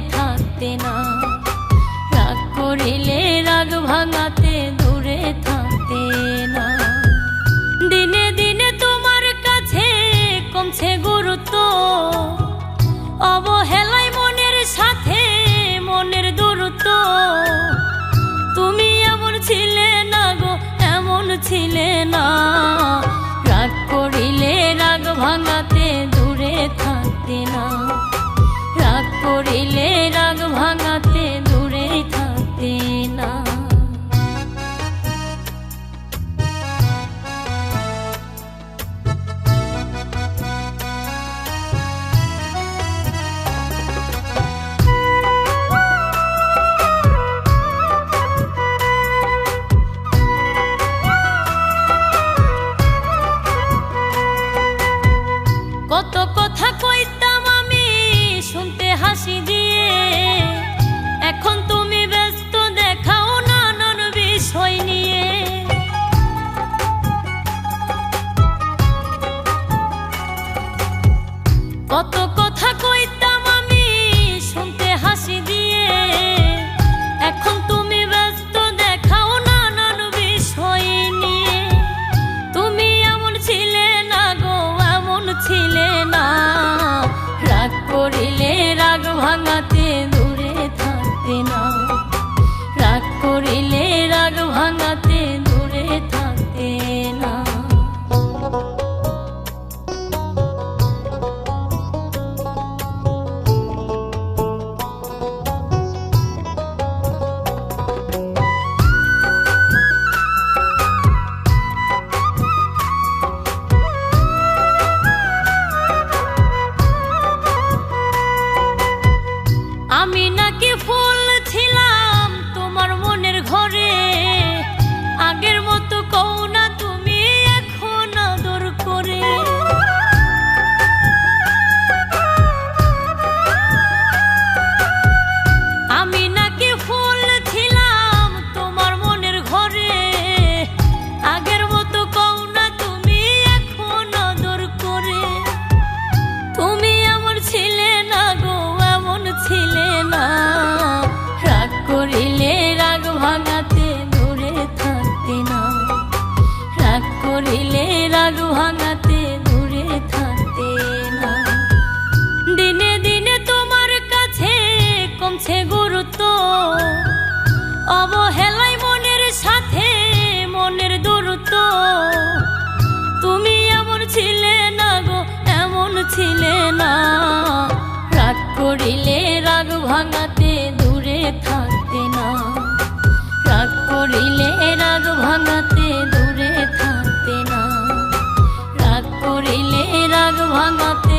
थाकते ना राग भांगा ভাঙাতে দূরে থাকতে না রাগ করিলে রাগ ভাঙাতে ছিলে না। রাগ করিলে রাগ ভাঙাতে দূরে থাকতে না। রাগ করিলে রাগ ভাঙাতে দূরে থাকতে না। রাগ করিলে রাগ ভাঙাতে